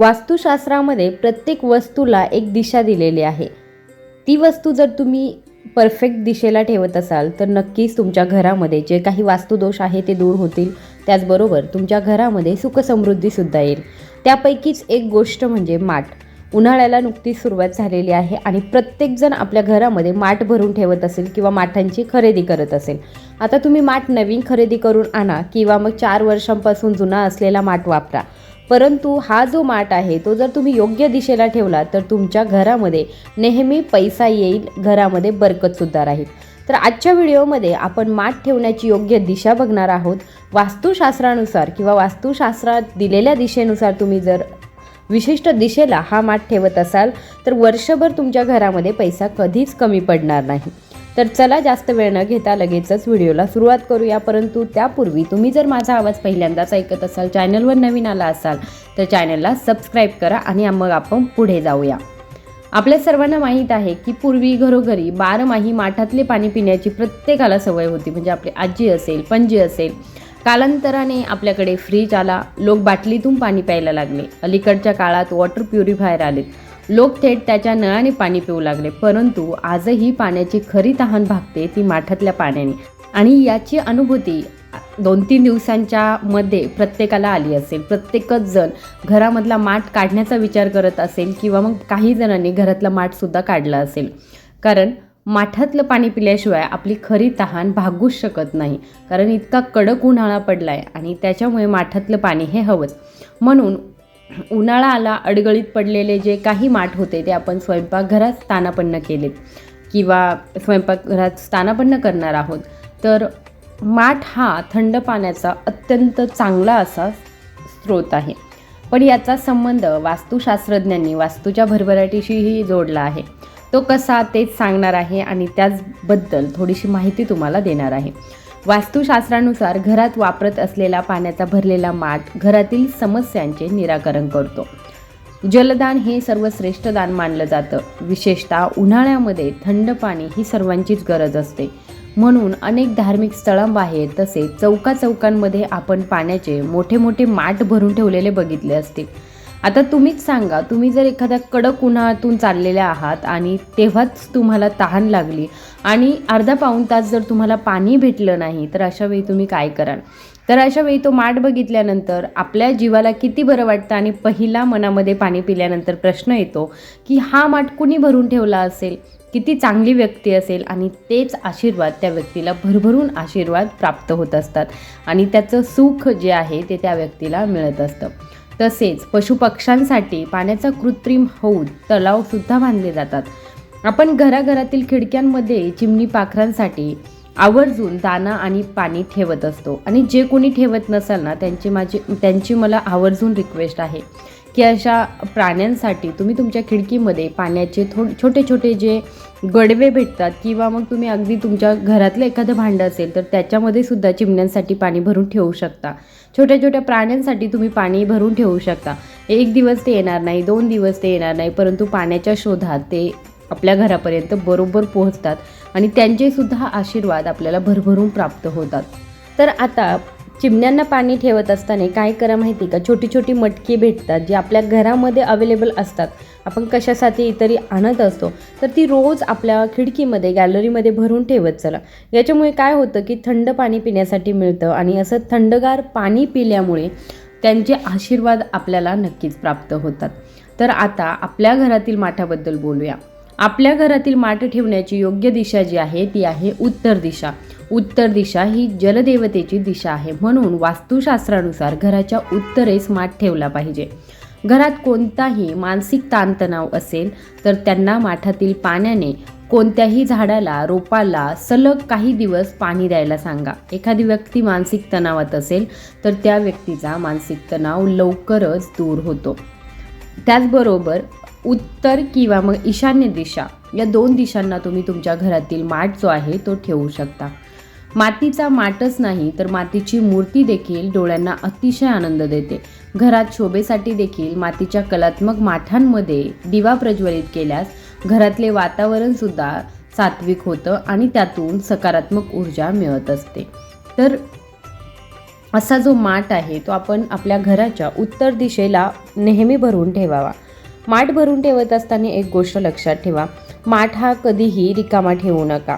वास्तुशास्त्रामध्ये प्रत्येक वस्तूला एक दिशा दिलेली आहे. ती वस्तू जर तुम्ही परफेक्ट दिशेला ठेवत असाल तर नक्कीच तुमच्या घरामध्ये जे काही वास्तुदोष आहे ते दूर होतील. त्याचबरोबर तुमच्या घरामध्ये सुखसमृद्धीसुद्धा येईल. त्यापैकीच एक गोष्ट म्हणजे माठ. उन्हाळ्याला नुकतीच सुरुवात झालेली आहे आणि प्रत्येकजण आपल्या घरामध्ये माठ भरून ठेवत असेल किंवा माठांची खरेदी करत असेल. आता तुम्ही माठ नवीन खरेदी करून आणा किंवा मग चार वर्षांपासून जुना असलेला माठ वापरा. परंतु हा जो माठ आहे तो जर तुम्ही योग्य दिशेला ठेवला तर तुमच्या घरामध्ये नेहमी पैसा येईल घरामध्ये बरकतसुद्धा राहील. तर आजच्या व्हिडिओमध्ये आपण माठ ठेवण्याची योग्य दिशा बघणार आहोत. वास्तुशास्त्रानुसार किंवा वास्तुशास्त्रात दिलेल्या दिशेनुसार तुम्ही जर विशिष्ट दिशेला हा माठ ठेवत असाल तर वर्षभर तुमच्या घरामध्ये पैसा कधीच कमी पडणार नाही. तर चला जास्त वेळ न घेता लगेचच व्हिडिओला सुरुवात करूया. परंतु त्यापूर्वी तुम्ही जर माझा आवाज पहिल्यांदाच ऐकत असाल चॅनलवर नवीन आला असाल तर चॅनलला सबस्क्राईब करा आणि मग आपण पुढे जाऊया. आपल्या सर्वांना माहीत आहे की पूर्वी घरोघरी बारमाही माठातले पाणी पिण्याची प्रत्येकाला सवय होती. म्हणजे आपली आजी असेल पणजी असेल कालांतराने आपल्याकडे फ्रीज आला लोक बाटलीतून पाणी प्यायला लागले. अलीकडच्या काळात वॉटर प्युरिफायर आले लोक थेट त्याच्या नळाने पाणी पिऊ लागले. परंतु आजही पाण्याची खरी तहान भागते ती माठातल्या पाण्याने. आणि याची अनुभूती दोन तीन दिवसांच्या मध्ये प्रत्येकाला आली असेल. प्रत्येकच जण घरामधला माठ काढण्याचा विचार करत असेल किंवा मग काही जणांनी घरातला माठसुद्धा काढला असेल. कारण माठातलं पाणी पिल्याशिवाय आपली खरी तहान भागूच शकत नाही. कारण इतका कडक उन्हाळा पडला आहे आणि त्याच्यामुळे माठातलं पाणी हे हवंच. म्हणून उन्हाळा आला अडगळीत पडलेले जे काही माठ होते ते आपण स्वयंपाकघरात स्थानापन्न केलेत. किंवा स्वयंपाकघरात स्थानापन्न करणार आहोत. तर माठ हा थंड पाण्याचा अत्यंत चांगला असा स्रोत आहे. पण याचा संबंध वास्तुशास्त्रज्ञांनी वास्तूच्या भरभराटीशीही जोडला आहे. तो कसा तेच सांगणार आहे आणि त्याचबद्दल थोडीशी माहिती तुम्हाला देणार आहे. वास्तुशास्त्रानुसार घरात वापरत असलेला पाण्याचा भरलेला माठ घरातील समस्यांचे निराकरण करतो. जलदान हे सर्वश्रेष्ठ दान मानलं जातं. विशेषतः उन्हाळ्यामध्ये थंड पाणी ही सर्वांचीच गरज असते. म्हणून अनेक धार्मिक स्थळांबाहेर तसेच चौका चौकांमध्ये आपण पाण्याचे मोठे मोठे माठ भरून ठेवलेले बघितले असतील आता तुम्हीच सांगा तुम्ही जर एखाद्या कडक उन्हाळ्यातून चाललेल्या आहात आणि तेव्हाच तुम्हाला तहान लागली आणि अर्धा पाऊण तास जर तुम्हाला पाणी भेटलं नाही तर अशा वेळी तुम्ही काय कराल? तर अशा वेळी तो माठ बघितल्यानंतर आपल्या जीवाला किती बरं वाटतं आणि पहिला मनामध्ये पाणी पिल्यानंतर प्रश्न येतो की हा माठ कुणी भरून ठेवला असेल? किती चांगली व्यक्ती असेल? आणि तेच आशीर्वाद त्या व्यक्तीला भरभरून आशीर्वाद प्राप्त होत असतात आणि त्याचं सुख जे आहे ते त्या व्यक्तीला मिळत असतं. तसेच पशुपक्ष्यांसाठी पाण्याचा कृत्रिम हौद तलावसुद्धा बांधले जातात. आपण घराघरातील खिडक्यांमध्ये चिमणी पाखरांसाठी आवर्जून दाना आणि पाणी ठेवत असतो. आणि जे कोणी ठेवत नसाल ना त्यांची माझी त्यांची मला आवर्जून रिक्वेस्ट आहे. की अशा प्राण्यांसाठी तुम्ही तुमच्या खिडकीमध्ये पाण्याचे थो छोटे छोटे जे गडवे भेटतात किंवा मग तुम्ही अगदी तुमच्या घरातलं एखादं भांडं असेल तर त्याच्यामध्ये सुद्धा चिमण्यांसाठी पाणी भरून ठेवू शकता. छोट्या छोट्या प्राण्यांसाठी तुम्ही पाणी भरून ठेवू शकता. एक दिवस ते येणार नाही दोन दिवस ते येणार नाही परंतु पाण्याच्या शोधात ते आपल्या घरापर्यंत बरोबर पोहोचतात आणि त्यांचेसुद्धा आशीर्वाद आपल्याला भरभरून प्राप्त होतात. तर आता चिमण्यांना पाणी ठेवत असताना काय करा माहिती का? छोटी छोटी मटकी भेटतात जी आपल्या घरामध्ये अवेलेबल असतात. आपण कशासाठी तरी आणत असतो? तर ती रोज आपल्या खिडकीमध्ये गॅलरीमध्ये भरून ठेवत चला. याच्यामुळे काय होतं की थंड पाणी पिण्यासाठी मिळतं आणि असं थंडगार पाणी पिल्यामुळे त्यांचे आशीर्वाद आपल्याला नक्कीच प्राप्त होतात. तर आता आपल्या घरातील माठाबद्दल बोलूया. आपल्या घरातील माठ ठेवण्याची योग्य दिशा जी आहे ती आहे उत्तर दिशा. उत्तर दिशा ही जलदेवतेची दिशा आहे. म्हणून वास्तुशास्त्रानुसार घराच्या उत्तरेस माठ ठेवला पाहिजे. घरात कोणताही मानसिक ताणतणाव असेल तर त्यांना माठातील पाण्याने कोणत्याही झाडाला रोपाला सलग काही दिवस पाणी द्यायला सांगा. एखादी व्यक्ती मानसिक तणावात असेल तर त्या व्यक्तीचा मानसिक तणाव लवकरच दूर होतो. त्याचबरोबर उत्तर किंवा मग ईशान्य दिशा या दोन दिशांना तुम्ही तुमच्या घरातील माठ जो आहे तो ठेवू शकता. मातीचा माठच नाही तर मातीची मूर्ती देखील डोळ्यांना अतिशय आनंद देते. घरात शोभेसाठी देखील मातीच्या कलात्मक माठांमध्ये दिवा प्रज्वलित केल्यास घरातले वातावरणसुद्धा सात्विक होतं आणि त्यातून सकारात्मक ऊर्जा मिळत असते. तर असा जो माठ आहे तो आपण आपल्या घराच्या उत्तर दिशेला नेहमी भरून ठेवावा. माठ भरून ठेवत असताना एक गोष्ट लक्षात ठेवा. माठ हा कधीही रिकामा ठेवू नका.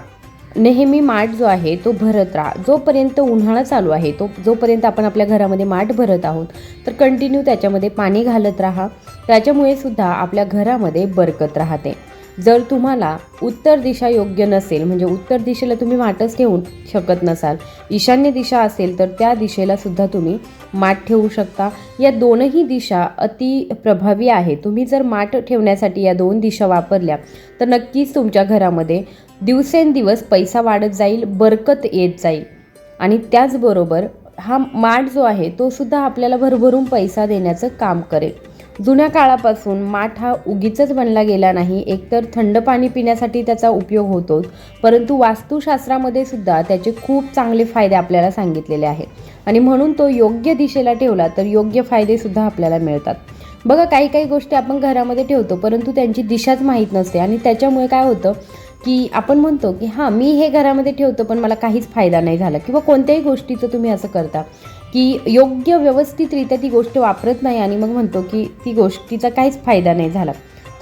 नेहमी माठ जो आहे तो भरत राहा. जोपर्यंत उन्हाळा चालू आहे तो जोपर्यंत आपण आपल्या घरामध्ये माठ भरत आहोत तर कंटिन्यू त्याच्यामध्ये पाणी घालत राहा. त्याच्यामुळे सुद्धा आपल्या घरामध्ये बरकत राहते. जर तुम्हाला उत्तर दिशा योग्य नसेल म्हणजे उत्तर दिशेला तुम्ही माठच ठेवू शकत नसाल ईशान्य दिशा असेल तर त्या दिशेला सुद्धा तुम्ही माठ ठेवू शकता. या दोनही दिशा अति प्रभावी आहे तुम्ही जर माठ ठेवण्यासाठी या दोन दिशा वापरल्या तर नक्कीच तुमच्या घरामध्ये दिवसेंदिवस पैसा वाढत जाईल बरकत येत जाईल. आणि त्याचबरोबर हा माठ जो आहे तो सुद्धा आपल्याला भरभरून पैसा देण्याचं काम करेल. जुन्या काळापासून माठ हा उगीचच बनला गेला नाही. एकतर थंड पाणी पिण्यासाठी त्याचा उपयोग होतोच परंतु वास्तुशास्त्रामध्ये सुद्धा त्याचे खूप चांगले फायदे आपल्याला सांगितलेले आहेत. आणि म्हणून तो योग्य दिशेला ठेवला तर योग्य फायदेसुद्धा आपल्याला मिळतात. बघा काही काही गोष्टी आपण घरामध्ये ठेवतो परंतु त्यांची दिशाच माहीत नसते. आणि त्याच्यामुळे काय होतं की आपण म्हणतो की हां मी हे घरामध्ये ठेवतो पण मला काहीच फायदा नाही झाला. किंवा कोणत्याही गोष्टीचं तुम्ही असं करता. की योग्य व्यवस्थितरित्या ती गोष्ट वापरत नाही आणि मग म्हणतो की ती गोष्टीचा काहीच फायदा नाही झाला.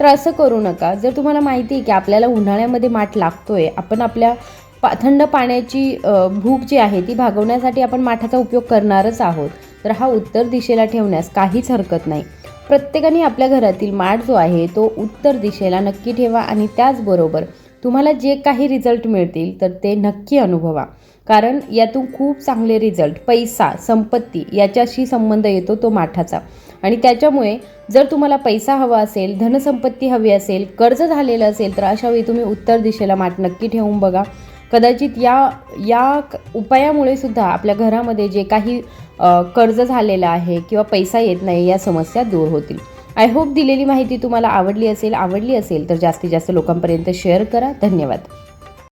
तर असं करू नका. जर तुम्हाला माहिती आहे की आपल्याला उन्हाळ्यामध्ये माठ लागतो आहे आपण आपल्या पा थंड पाण्याची भूक जी आहे ती भागवण्यासाठी आपण माठाचा उपयोग करणारच आहोत. तर हा उत्तर दिशेला ठेवण्यास काहीच हरकत नाही. प्रत्येकाने आपल्या घरातील माठ जो आहे तो उत्तर दिशेला नक्की ठेवा आणि त्याचबरोबर तुम्हाला जे काही रिझल्ट मिळतील तर ते नक्की अनुभवा. कारण यातून खूप चांगले रिझल्ट पैसा संपत्ती याच्याशी संबंध येतो तो माठाचा. आणि त्याच्यामुळे जर तुम्हाला पैसा हवा असेल धनसंपत्ती हवी असेल कर्ज झालेलं असेल तर अशावेळी तुम्ही उत्तर दिशेला माठ नक्की ठेवून बघा. कदाचित या या उपायामुळे सुद्धा आपल्या घरामध्ये जे काही कर्ज झालेलं आहे किंवा पैसा येत नाही या समस्या दूर होतील. आय होप दिलेली माहिती तुम्हाला आवडली असेल आवडली असेल तर जास्तीत जास्त लोकांपर्यंत शेअर करा. धन्यवाद.